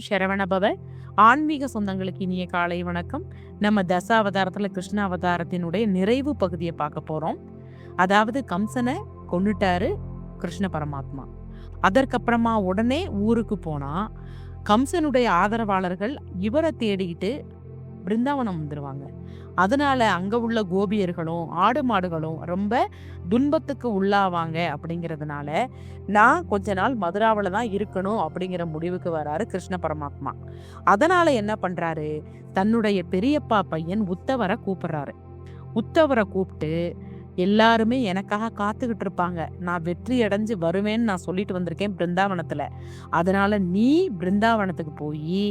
ஓம் சரவணபவ ஆன்மீக சொந்தங்களுக்கு இனிய காலை வணக்கம். நம்ம தசாவதாரத்துல கிருஷ்ண அவதாரத்தினுடைய நிறைவு பகுதியை பார்க்க போகிறோம் அதாவது கம்சனை கொண்டுட்டாரு கிருஷ்ண பரமாத்மா. அதற்கப்புறமா உடனே ஊருக்கு போனால் கம்சனுடைய ஆதரவாளர்கள் இவரை தேடிக்கிட்டு பிருந்தாவனம் வந்துடுவாங்க அதனால அங்க உள்ள கோபியர்களும் ஆடு மாடுகளும் ரொம்ப துன்பத்துக்கு உள்ளாவாங்க அப்படிங்கிறதுனால நான் கொஞ்ச நாள் மதுராவில் தான் இருக்கணும் அப்படிங்கிற முடிவுக்கு வராரு கிருஷ்ண பரமாத்மா. அதனால என்ன பண்றாரு? தன்னுடைய பெரியப்பா பையன் உத்தவரை கூப்பிடுறாரு. உத்தவரை கூப்பிட்டு எல்லாருமே எனக்காக காத்துக்கிட்டு இருப்பாங்க நான் வெற்றி அடைஞ்சு வருவேன்னு நான் சொல்லிட்டு வந்திருக்கேன் பிருந்தாவனத்துல. அதனால நீ பிருந்தாவனத்துக்கு போய்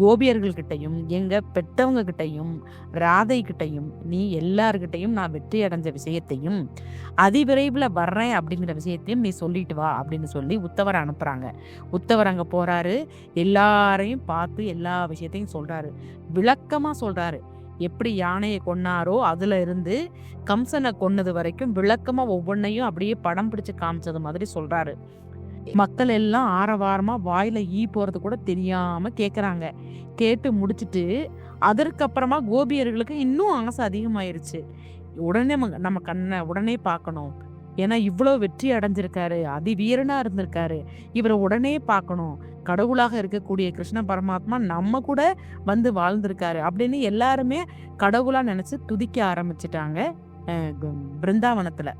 கோபியர்கள்கிட்டையும் எங்க பெற்றவங்க கிட்டையும் ராதை கிட்டையும் நீ எல்லார்கிட்டையும் நான் வெற்றி அடைஞ்ச விஷயத்தையும் அதிவிரைவில் வர்றேன் அப்படிங்கிற விஷயத்தையும் நீ சொல்லிட்டு வா அப்படின்னு சொல்லி உத்தவர் அனுப்புறாங்க. உத்தவர் அங்கே போறாரு. எல்லாரையும் பார்த்து எல்லா விஷயத்தையும் சொல்றாரு. விளக்கமா சொல்றாரு. எப்படி யானையை கொன்னாரோ அதுல இருந்து கம்சனை கொன்னது வரைக்கும் விளக்கமா ஒவ்வொன்றையும் அப்படியே படம் பிடிச்சு காமிச்சது மாதிரி சொல்றாரு. மக்கள் எல்லாம் ஆரவாரமா வாயில ஈ போறது கூட தெரியாம கேக்குறாங்க. கேட்டு முடிச்சிட்டு அதற்கப்புறமா கோபியர்களுக்கு இன்னும் ஆசை அதிகமாயிருச்சு. உடனே நம்ம- நம்ம கண்ணை உடனே பார்க்கணும். ஏன்னா இவ்வளோ வெற்றி அடைஞ்சிருக்காரு அதிவீரனா இருந்திருக்காரு. இவரை உடனே பார்க்கணும். கடவுளாக இருக்கக்கூடிய கிருஷ்ண பரமாத்மா நம்ம கூட வந்து வாழ்ந்திருக்காரு அப்படின்னு எல்லாருமே கடவுளா நினைச்சு துதிக்க ஆரம்பிச்சிட்டாங்க பிருந்தாவனத்தில். பிருந்தாவனத்துல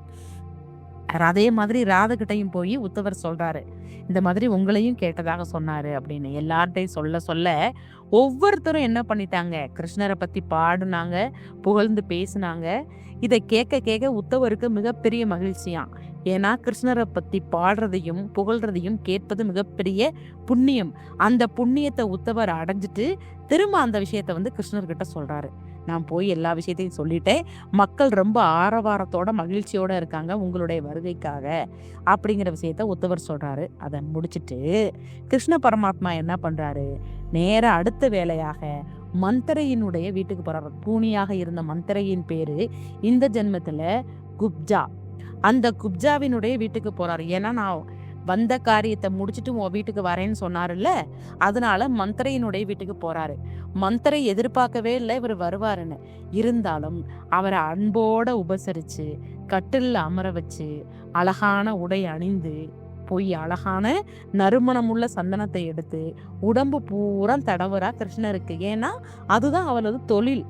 அதே மாதிரி ராதகிட்டையும் போய் உத்தவர் சொல்றாரு இந்த மாதிரி உங்களையும் கேட்டதாக சொன்னாரு அப்படின்னு. எல்லார்ட்டையும் சொல்ல சொல்ல ஒவ்வொருத்தரும் என்ன பண்ணிட்டாங்க கிருஷ்ணரை பத்தி பாடுனாங்க புகழ்ந்து பேசினாங்க. இதை கேட்க கேட்க உத்தவருக்கு மிகப்பெரிய மகிழ்ச்சியாம். ஏன்னா கிருஷ்ணரை பத்தி பாடுறதையும் புகழ்றதையும் கேட்பது மிகப்பெரிய புண்ணியம். அந்த புண்ணியத்தை உத்தவர் அடைஞ்சிட்டு திரும்ப அந்த விஷயத்த வந்து கிருஷ்ணர்கிட்ட சொல்றாரு. நான் போய் எல்லா விஷயத்தையும் சொல்லிட்டேன். மக்கள் ரொம்ப ஆரவாரத்தோட மகிழ்ச்சியோட இருக்காங்க உங்களுடைய வருகைக்காக அப்படிங்கிற விஷயத்த உத்தவர் சொல்றாரு. அதை முடிச்சிட்டு கிருஷ்ண பரமாத்மா என்ன பண்றாரு? நேர அடுத்த வேலையாக மந்தரையினுடைய வீட்டுக்கு போறாரு. பூனியாக இருந்த மந்தரையின் பேரு இந்த ஜென்மத்துல குப்ஜா. அந்த குப்ஜாவினுடைய வீட்டுக்கு போறாரு. ஏன்னா நான் வந்த காரியத்தை முடிச்சுட்டு உன் வீட்டுக்கு வரேன்னு சொன்னார்ல அதனால மந்திரையினுடைய வீட்டுக்கு போறாரு. மந்திரை எதிர்பார்க்கவே இல்லை இவர் வருவாருன்னு. இருந்தாலும் அவரை அன்போட உபசரிச்சு கட்டில் அமர வச்சு அழகான உடை அணிந்து போய் அழகான நறுமணமுள்ள சந்தனத்தை எடுத்து உடம்பு பூரா தடவுறா கிருஷ்ணருக்கு. ஏன்னா அதுதான் அவளது தொழில்.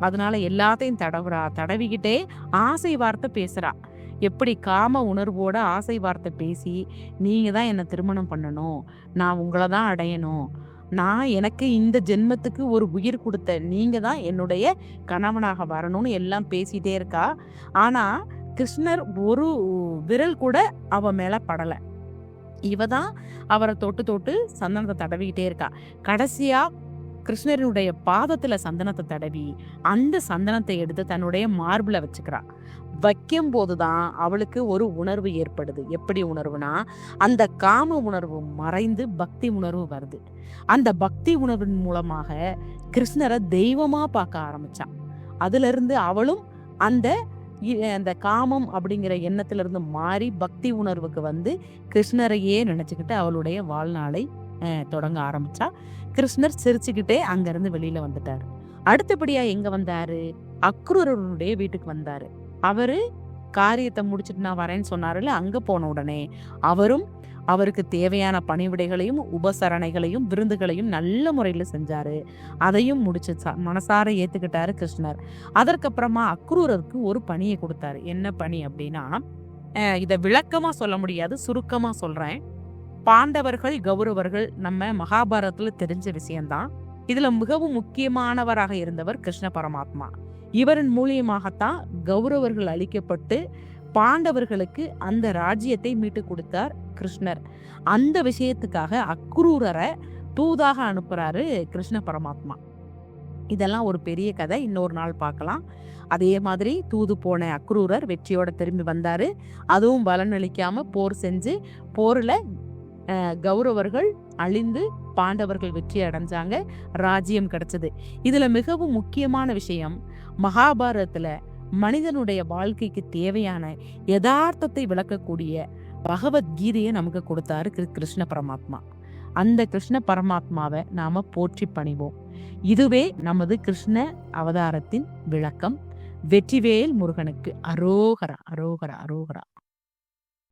அதனால எல்லாத்தையும் தடவுறா தடவிக்கிட்டே ஆசை வார்த்தை பேசுறா. எப்படி காம உணர்வோட ஆசை வார்த்தை பேசி நீங்க தான் என்னை திருமணம் பண்ணணும். நான் உங்களை தான் அடையணும். நான் எனக்கு இந்த ஜென்மத்துக்கு ஒரு உயிர் கொடுத்த நீங்க தான் என்னுடைய கணவனாக வரணும்னு எல்லாம் பேசிட்டே இருக்கா. ஆனா கிருஷ்ணர் ஒரு விரல் கூட அவ மேல படலை. இவ தான் அவரை தொட்டு தொட்டு சந்தனத்தை தடவிக்கிட்டே இருக்கா. கடைசியா கிருஷ்ணருடைய பாதத்துல சந்தனத்தை தடவி அந்த சந்தனத்தை எடுத்து தன்னுடைய மார்பில் வச்சுக்கிறா. வைக்கும் போதுதான் அவளுக்கு ஒரு உணர்வு ஏற்படுது. எப்படி உணர்வுனா அந்த காம உணர்வு மறைந்து பக்தி உணர்வு வருது. அந்த பக்தி உணர்வின் மூலமாக கிருஷ்ணரை தெய்வமா பார்க்க ஆரம்பிச்சான் அதுல இருந்து அவளும் அந்த அந்த காமம் அப்படிங்கிற எண்ணத்துல இருந்து மாறி பக்தி உணர்வுக்கு வந்து கிருஷ்ணரையே நினைச்சுக்கிட்டு அவளுடைய வாழ்நாளை தொடங்க ஆரம்பிச்சா. கிருஷ்ணர் சிரிச்சுக்கிட்டே அங்கிருந்து வெளியில வந்துட்டாரு. அடுத்தபடியா எங்க வந்தாரு? அக்ரூரனுடைய வீட்டுக்கு வந்தாரு. அவரு காரியத்தை முடிச்சிட்டு நான் வரேன்னு சொன்னாருல்ல அங்க போன உடனே. அவரும் அவருக்கு தேவையான பணிவிடைகளையும் உபசரணைகளையும் விருந்துகளையும் நல்ல முறையில் செஞ்சாரு. அதையும் முடிச்சு மனசார ஏத்துக்கிட்டாரு கிருஷ்ணர். அதற்கப்புறமா அக்ரூரருக்கு ஒரு பணியை கொடுத்தாரு. என்ன பணி அப்படின்னா இதை விளக்கமா சொல்ல முடியாது சுருக்கமா சொல்றேன். பாண்டவர்கள் கௌரவர்கள் நம்ம மகாபாரதத்துல தெரிஞ்ச விஷயம்தான். இதுல மிகவும் முக்கியமானவராக இருந்தவர் கிருஷ்ண பரமாத்மா. இவரின் மூலியமாகத்தான் கௌரவர்கள் அழிக்கப்பட்டு பாண்டவர்களுக்கு அந்த ராஜ்யத்தை மீட்டு கொடுத்தார் கிருஷ்ணர். அந்த விஷயத்துக்காக அக்ரூரரை தூதாக அனுப்புறாரு கிருஷ்ண பரமாத்மா. இதெல்லாம் ஒரு பெரிய கதை இன்னொரு நாள் பார்க்கலாம். அதே மாதிரி தூது போன அக்ரூரர் வெற்றியோட திரும்பி வந்தாரு. அதுவும் பலனளிக்காம போர் செஞ்சு போர்ல கௌரவர்கள் அழிந்து பாண்டவர்கள் வெற்றி அடைஞ்சாங்க ராஜ்யம் கிடைச்சது. இதுல மிகவும் முக்கியமான விஷயம் மகாபாரதத்துல மனிதனுடைய வாழ்க்கைக்கு தேவையான யதார்த்தத்தை விளக்கக்கூடிய பகவத்கீதையை நமக்கு கொடுத்தாரு கிரு- கிருஷ்ண பரமாத்மா. அந்த கிருஷ்ண பரமாத்மாவை நாம போற்றி பணிவோம். இதுவே நமது கிருஷ்ண அவதாரத்தின் விளக்கம். வெற்றிவேல் முருகனுக்கு அரோகரா அரோகரா அரோகரா.